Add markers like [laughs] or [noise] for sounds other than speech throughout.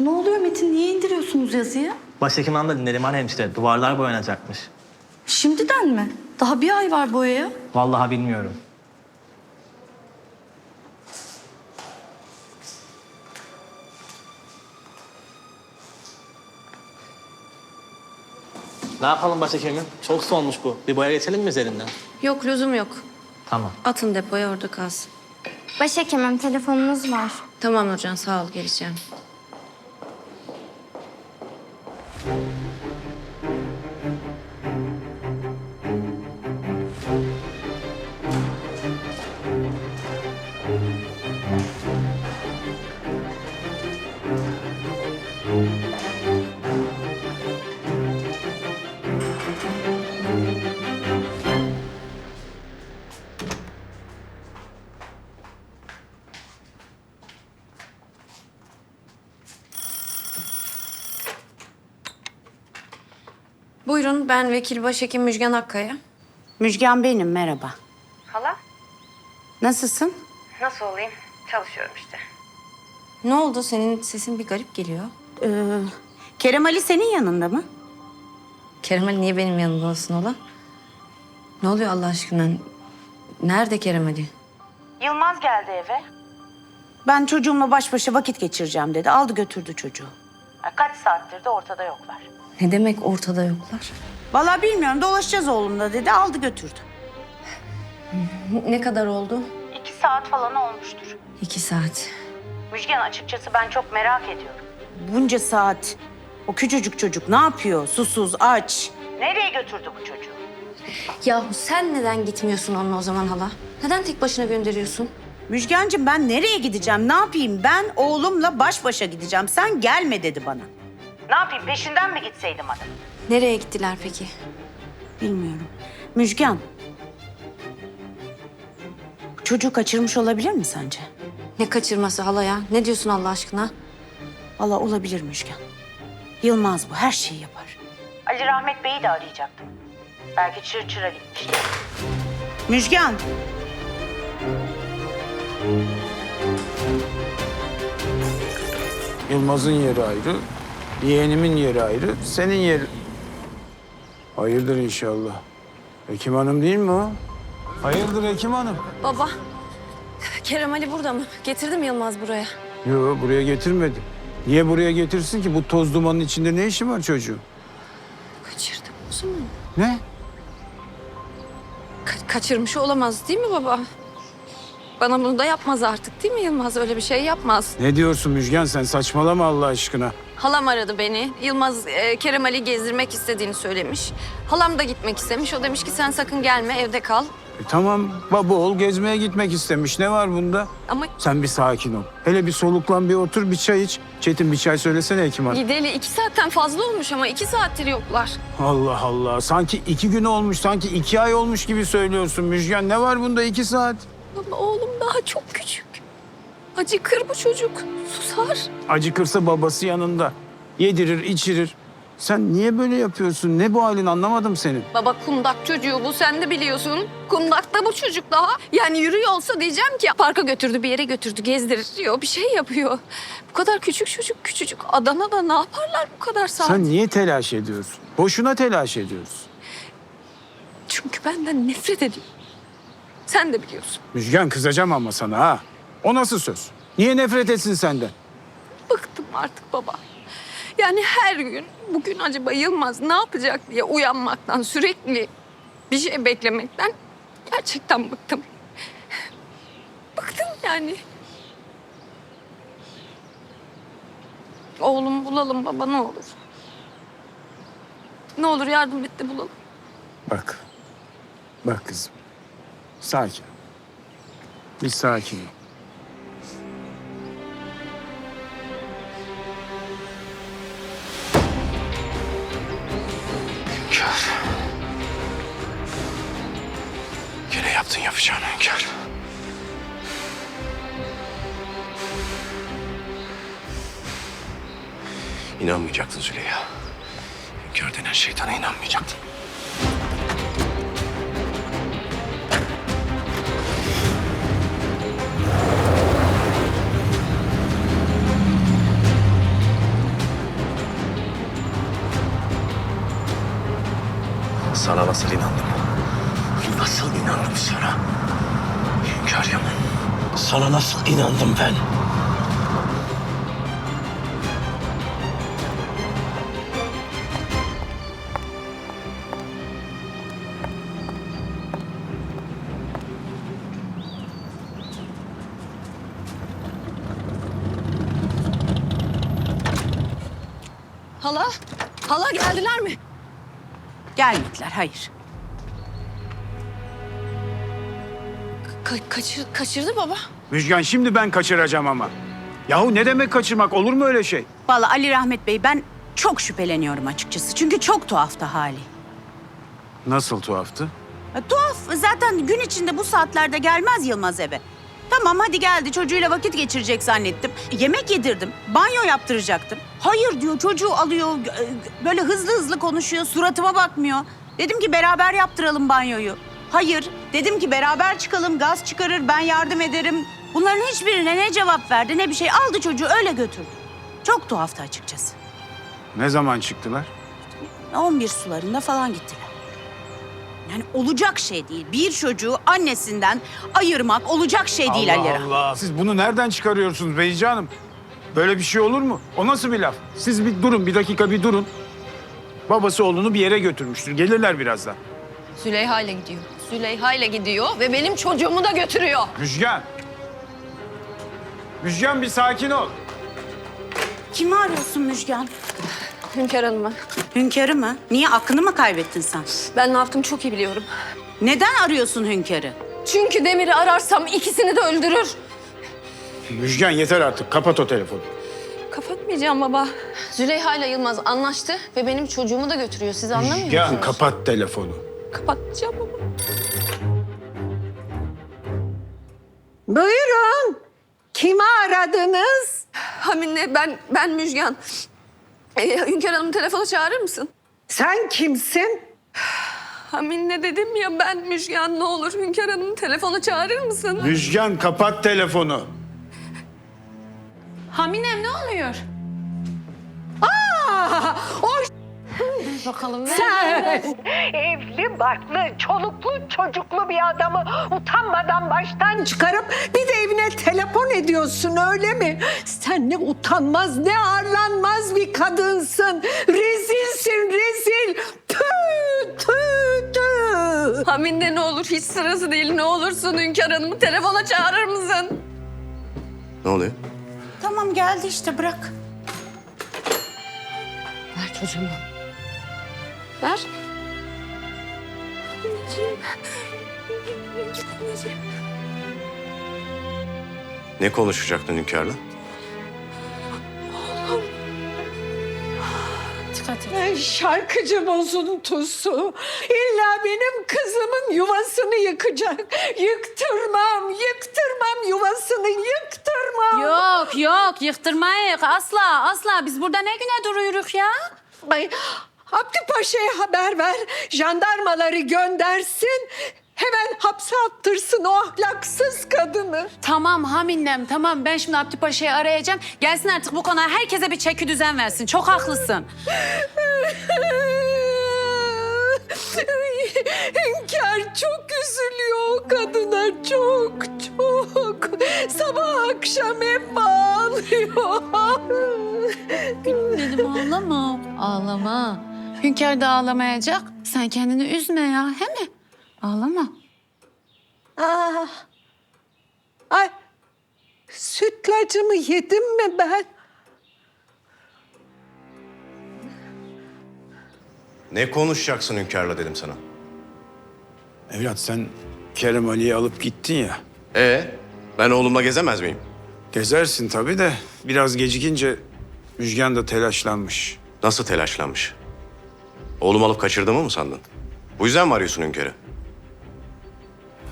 Ne oluyor Metin? Niye indiriyorsunuz yazıyı? Başhekim hanım da Neriman hemşire. Duvarlar boyanacakmış. Şimdiden mi? Daha bir ay var boyaya. Vallahi bilmiyorum. Ne yapalım başhekimim? Çok solmuş bu. Bir boya geçelim mi üzerinden? Yok lüzum yok. Tamam. Atın depoya orada kalsın. Başhekimim telefonunuz var. Tamam Nurcan sağ ol geleceğim. Thank you. Buyurun ben vekil başhekim Müjgan Akkaya. Müjgan benim, merhaba. Hala? Nasılsın? Nasıl olayım? Çalışıyorum işte. Ne oldu senin sesin bir garip geliyor. Ee, Kerem Ali senin yanında mı? Kerem Ali niye benim yanımda olsun ola? Ne oluyor Allah aşkına? Nerede Kerem Ali? Yılmaz geldi eve. Ben çocuğumla baş başa vakit geçireceğim dedi. Aldı götürdü çocuğu. Kaç saattir de ortada yoklar. Ne demek ortada yoklar? Vallahi bilmiyorum, dolaşacağız oğlumla dedi. Aldı götürdü. Ne kadar oldu? İki saat falan olmuştur. İki saat. Müjgan açıkçası ben çok merak ediyorum. Bunca saat o küçücük çocuk ne yapıyor? Susuz, aç. Nereye götürdü bu çocuğu? Yahu sen neden gitmiyorsun onunla o zaman hala? Neden tek başına gönderiyorsun? Müjgancığım ben nereye gideceğim? Ne yapayım? Ben oğlumla baş başa gideceğim. Sen gelme dedi bana. Ne yapayım? Peşinden mi gitseydim adam? Nereye gittiler peki? Bilmiyorum. Müjgan. Çocuğu kaçırmış olabilir mi sence? Ne kaçırması hala ya? Ne diyorsun Allah aşkına? Valla olabilir Müjgan. Yılmaz bu her şeyi yapar. Ali Rahmet Bey'i de arayacaktım. Belki çırçıra gitmiştir. Müjgan. Yılmaz'ın yeri ayrı, yeğenimin yeri ayrı, senin yeri... Hayırdır inşallah. Hekim Hanım değil mi o? Hayırdır Hekim Hanım? Baba, Kerem Ali burada mı? Getirdim Yılmaz buraya. Yo buraya getirmedi. Niye buraya getirsin ki? Bu toz dumanın içinde ne işi var çocuğun? Kaçırdım o zaman. Ne? Ka- kaçırmış olamaz değil mi baba? Bana bunu da yapmaz artık değil mi Yılmaz? Öyle bir şey yapmaz. Ne diyorsun Müjgan sen saçmalama Allah aşkına. Halam aradı beni. Yılmaz e, Kerem Ali gezdirmek istediğini söylemiş. Halam da gitmek istemiş. O demiş ki sen sakın gelme evde kal. E, tamam baba oğul gezmeye gitmek istemiş. Ne var bunda? Ama Sen bir sakin ol. Hele bir soluklan bir otur bir çay iç. Çetin bir çay söylesene Hekim Hanım. gideli iki saatten fazla olmuş ama iki saattir yoklar. Allah Allah. Sanki iki gün olmuş, sanki iki ay olmuş gibi söylüyorsun Müjgan. Ne var bunda iki saat? Ama oğlum daha çok küçük. Acıkır bu çocuk. Susar. Acıkırsa babası yanında. Yedirir, içirir. Sen niye böyle yapıyorsun? Ne bu halin anlamadım senin. Baba kundak çocuğu bu sen de biliyorsun. Kundakta bu çocuk daha. Yani yürüyor olsa diyeceğim ki parka götürdü bir yere götürdü gezdiriyor bir şey yapıyor. Bu kadar küçük çocuk küçücük Adana'da ne yaparlar bu kadar saat? Sen niye telaş ediyorsun? Boşuna telaş ediyorsun. Çünkü benden nefret ediyor. Sen de biliyorsun. Müjgan kızacağım ama sana ha. O nasıl söz? Niye nefret etsin senden? Bıktım artık baba. Yani her gün bugün acaba Yılmaz ne yapacak diye uyanmaktan sürekli bir şey beklemekten gerçekten bıktım. Bıktım yani. Oğlum bulalım baba ne olur. Ne olur yardım et de bulalım. Bak. Bak kızım. Sakin. Bir sakin ol. Hünkâr. Gene yaptın yapacağını hünkâr. İnanmayacaktın Züleyha. Hünkâr denen şeytana inanmayacaktın. Sana nasıl inandım? Nasıl inandım sana? Hünkâr Yaman. Sana nasıl inandım ben? Hala, hala geldiler mi? Gelmediler, hayır. Ka- kaçır, kaçırdı baba. Müjgan şimdi ben kaçıracağım ama. Yahu ne demek kaçırmak? Olur mu öyle şey? Vallahi Ali Rahmet Bey ben çok şüpheleniyorum açıkçası. Çünkü çok tuhaftı hali. Nasıl tuhaftı? Ya, tuhaf. Zaten gün içinde bu saatlerde gelmez Yılmaz eve. Tamam hadi geldi çocuğuyla vakit geçirecek zannettim. Yemek yedirdim. Banyo yaptıracaktım. Hayır diyor çocuğu alıyor. e, Böyle hızlı hızlı konuşuyor. Suratıma bakmıyor. Dedim ki beraber yaptıralım banyoyu. Hayır. Dedim ki beraber çıkalım gaz çıkarır ben yardım ederim. Bunların hiçbirine ne cevap verdi ne bir şey. Aldı çocuğu öyle götürdü. Çok tuhaftı açıkçası. Ne zaman çıktılar? 11 sularında falan gittiler. Yani olacak şey değil. Bir çocuğu annesinden ayırmak olacak şey değil Ali Rahmet. Allah. Siz bunu nereden çıkarıyorsunuz Beyci Hanım? Böyle bir şey olur mu? O nasıl bir laf? Siz bir durun, bir dakika bir durun. Babası oğlunu bir yere götürmüştür. Gelirler birazdan. Züleyha ile gidiyor. Züleyha ile gidiyor ve benim çocuğumu da götürüyor. Müjgan. Müjgan bir sakin ol. Kimi arıyorsun Müjgan? Hünkar Hanım'ı. Hünkârı mı? Niye aklını mı kaybettin sen? Ben ne yaptım çok iyi biliyorum. Neden arıyorsun Hünkârı? Çünkü Demir'i ararsam ikisini de öldürür. Müjgan yeter artık. Kapat o telefonu. Kapatmayacağım baba. Züleyha ile Yılmaz anlaştı ve benim çocuğumu da götürüyor. Siz anlamıyor Müjgan musunuz? kapat telefonu. Kapatacağım baba. Buyurun. Kimi aradınız? Hamine ben ben Müjgan. Ee, Hünkar Hanım'ı telefona çağırır mısın? Sen kimsin? Hamine dedim ya ben Müjgan ne olur Hünkar Hanım'ı telefona çağırır mısın? Müjgan kapat telefonu. Haminem ne oluyor? Bakalım. sen evli, barklı, çoluklu, çocuklu bir adamı utanmadan baştan çıkarıp bir de evine telefon ediyorsun öyle mi? Sen ne utanmaz, ne arlanmaz bir kadınsın. Rezilsin, rezil. Tüh, tüh, tüh. Hamine ne olur hiç sırası değil ne olursun Hünkar Hanım'ı telefona çağırır mısın? Ne oluyor? Tamam geldi işte bırak. Ver çocuğumu. Ver. Anneciğim. Anneciğim. Ne konuşacaktın hünkârla? Dikkat et. Ay, Şarkıcı bozuntusu. İlla benim kızımın yuvasını yıkacak. Yıktırmam, yıktırmam yuvasını, yıktırmam. Yok yok yıktırmayık asla asla. Biz burada ne güne duruyoruz ya? Ay, Abdü Paşa'ya haber ver. Jandarmaları göndersin. Hemen hapse attırsın o ahlaksız kadını. Tamam Haminem tamam ben şimdi Abdü Paşa'yı arayacağım. Gelsin artık bu konuya herkese bir çeki düzen versin. Çok haklısın. Hünkâr çok üzülüyor o kadına çok çok. Sabah akşam hep ağlıyor. Dedim ağlama. Ağlama. Hünkâr da ağlamayacak. Sen kendini üzme ya he mi? Ağlama. Ah. Ay, sütlacımı yedim mi ben? Ne konuşacaksın hünkârla dedim sana. Evlat sen Kerem Ali'yi alıp gittin ya. Ee, ben oğlumla gezemez miyim? Gezersin tabii de biraz gecikince Müjgan da telaşlanmış. Nasıl telaşlanmış? Oğlum alıp kaçırdığımı mı sandın? Bu yüzden mi arıyorsun hünkârı?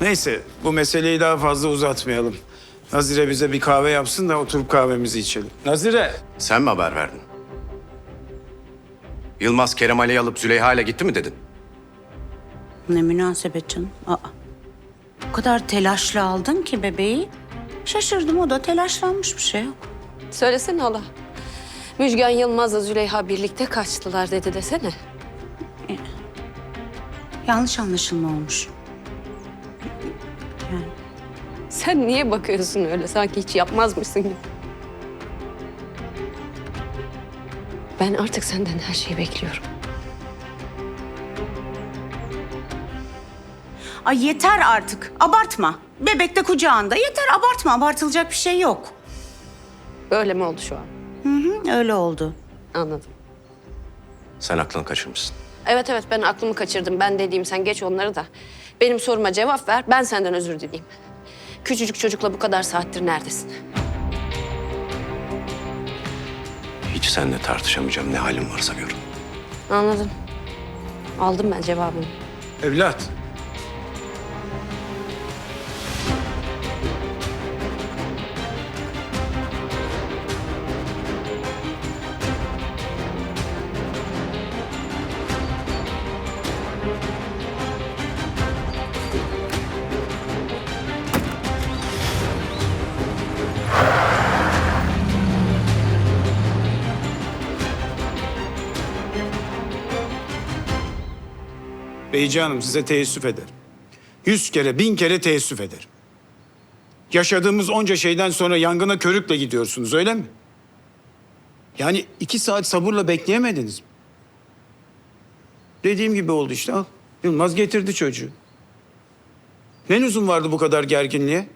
Neyse bu meseleyi daha fazla uzatmayalım. Nazire bize bir kahve yapsın da oturup kahvemizi içelim. Nazire! Sen mi haber verdin? Yılmaz Kerem Ali'yi alıp Züleyha ile gitti mi dedin? Ne münasebet canım. Aa. O kadar telaşlı aldın ki bebeği. Şaşırdım o da telaşlanmış bir şey yok. Söylesene hala. Müjgan Yılmaz'la Züleyha birlikte kaçtılar dedi desene. Yanlış anlaşılma olmuş. Sen niye bakıyorsun öyle sanki hiç yapmazmışsın gibi? Ben artık senden her şeyi bekliyorum. Ay yeter artık. Abartma. Bebek de kucağında. Yeter abartma. Abartılacak bir şey yok. Böyle mi oldu şu an? Hı hı, öyle oldu. Anladım. Sen aklını kaçırmışsın. Evet evet ben aklımı kaçırdım. Ben dediğim sen geç onları da. Benim soruma cevap ver. Ben senden özür dileyeyim. Küçücük çocukla bu kadar saattir neredesin? Hiç seninle tartışamayacağım ne halin varsa gör. Anladım. Aldım ben cevabımı. Evlat. Beyci Hanım size teessüf ederim. Yüz kere, bin kere teessüf ederim. Yaşadığımız onca şeyden sonra yangına körükle gidiyorsunuz öyle mi? Yani iki saat sabırla bekleyemediniz mi? Dediğim gibi oldu işte al. Yılmaz getirdi çocuğu. Ne lüzum vardı bu kadar gerginliğe?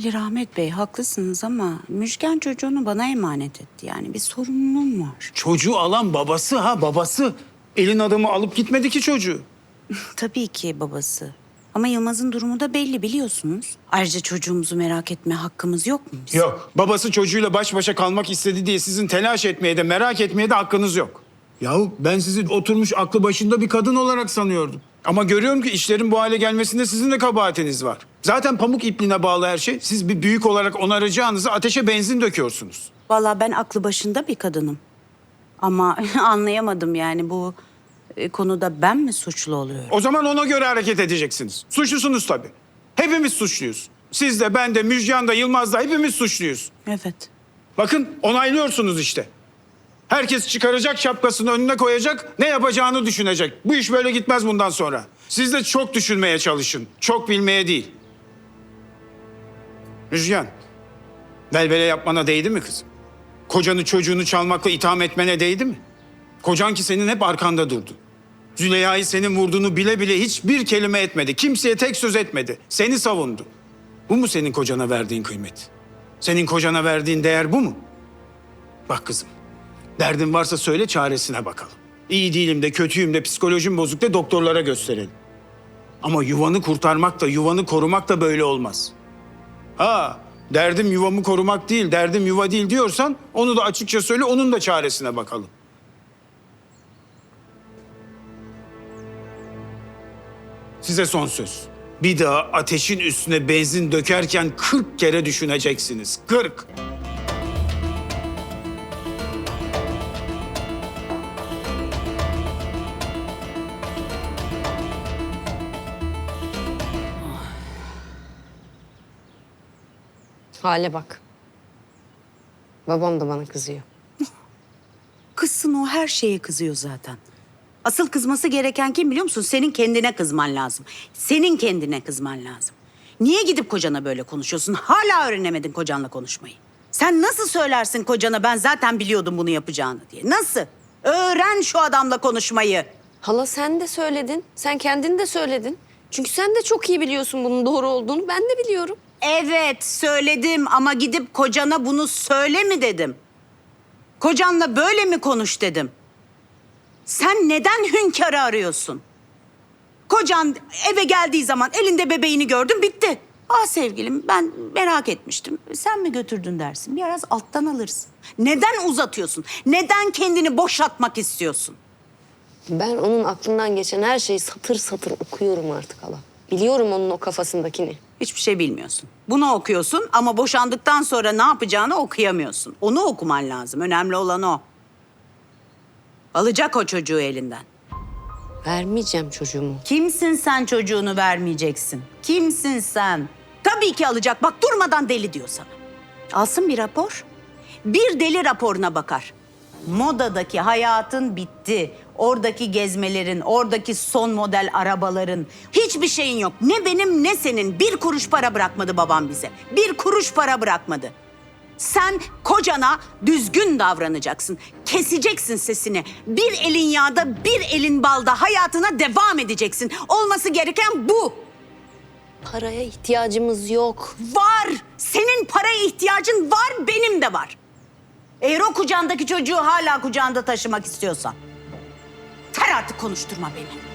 Ali Rahmet Bey haklısınız ama Müjgan çocuğunu bana emanet etti. Yani bir sorumluluğum var. Çocuğu alan babası ha babası. Elin adamı alıp gitmedi ki çocuğu. [laughs] Tabii ki babası. Ama Yılmaz'ın durumu da belli biliyorsunuz. Ayrıca çocuğumuzu merak etme hakkımız yok mu bizim? Yok. Babası çocuğuyla baş başa kalmak istedi diye sizin telaş etmeye de merak etmeye de hakkınız yok. Yahu ben sizi oturmuş aklı başında bir kadın olarak sanıyordum. Ama görüyorum ki işlerin bu hale gelmesinde sizin de kabahatiniz var. Zaten pamuk ipliğine bağlı her şey. Siz bir büyük olarak onaracağınızı ateşe benzin döküyorsunuz. Vallahi ben aklı başında bir kadınım. Ama [laughs] anlayamadım yani bu e, konuda ben mi suçlu oluyorum? O zaman ona göre hareket edeceksiniz. Suçlusunuz tabii. Hepimiz suçluyuz. Siz de, ben de, Müjgan da, Yılmaz da hepimiz suçluyuz. Evet. Bakın onaylıyorsunuz işte. Herkes çıkaracak şapkasını önüne koyacak, ne yapacağını düşünecek. Bu iş böyle gitmez bundan sonra. Siz de çok düşünmeye çalışın, çok bilmeye değil. Müjgan, velvele yapmana değdi mi kızım? Kocanı çocuğunu çalmakla itham etmene değdi mi? Kocan ki senin hep arkanda durdu. Züleyha'yı senin vurduğunu bile bile hiçbir kelime etmedi. Kimseye tek söz etmedi. Seni savundu. Bu mu senin kocana verdiğin kıymet? Senin kocana verdiğin değer bu mu? Bak kızım, derdin varsa söyle çaresine bakalım. İyi değilim de kötüyüm de psikolojim bozuk de doktorlara gösterelim. Ama yuvanı kurtarmak da yuvanı korumak da böyle olmaz. Ha, derdim yuvamı korumak değil, derdim yuva değil diyorsan onu da açıkça söyle, onun da çaresine bakalım. Size son söz. Bir daha ateşin üstüne benzin dökerken 40 kere düşüneceksiniz. 40. Hale bak. Babam da bana kızıyor. Kızsın o her şeye kızıyor zaten. Asıl kızması gereken kim biliyor musun? Senin kendine kızman lazım. Senin kendine kızman lazım. Niye gidip kocana böyle konuşuyorsun? Hala öğrenemedin kocanla konuşmayı. Sen nasıl söylersin kocana ben zaten biliyordum bunu yapacağını diye? Nasıl? Öğren şu adamla konuşmayı. Hala sen de söyledin. Sen kendin de söyledin. Çünkü sen de çok iyi biliyorsun bunun doğru olduğunu. Ben de biliyorum. Evet söyledim ama gidip kocana bunu söyle mi dedim. Kocanla böyle mi konuş dedim. Sen neden hünkârı arıyorsun? Kocan eve geldiği zaman elinde bebeğini gördüm bitti. Ah sevgilim ben merak etmiştim. Sen mi götürdün dersin. Biraz alttan alırsın. Neden uzatıyorsun? Neden kendini boşaltmak istiyorsun? Ben onun aklından geçen her şeyi satır satır okuyorum artık hala. Biliyorum onun o kafasındakini. Hiçbir şey bilmiyorsun. Bunu okuyorsun ama boşandıktan sonra ne yapacağını okuyamıyorsun. Onu okuman lazım. Önemli olan o. Alacak o çocuğu elinden. Vermeyeceğim çocuğumu. Kimsin sen çocuğunu vermeyeceksin? Kimsin sen? Tabii ki alacak. Bak durmadan deli diyor sana. Alsın bir rapor. Bir deli raporuna bakar. Modadaki hayatın bitti. Oradaki gezmelerin, oradaki son model arabaların hiçbir şeyin yok. Ne benim ne senin. Bir kuruş para bırakmadı babam bize. Bir kuruş para bırakmadı. Sen kocana düzgün davranacaksın. Keseceksin sesini. Bir elin yağda, bir elin balda hayatına devam edeceksin. Olması gereken bu. Paraya ihtiyacımız yok. Var. Senin paraya ihtiyacın var, benim de var. Eğer o kucağındaki çocuğu hala kucağında taşımak istiyorsan. Ter artık konuşturma beni.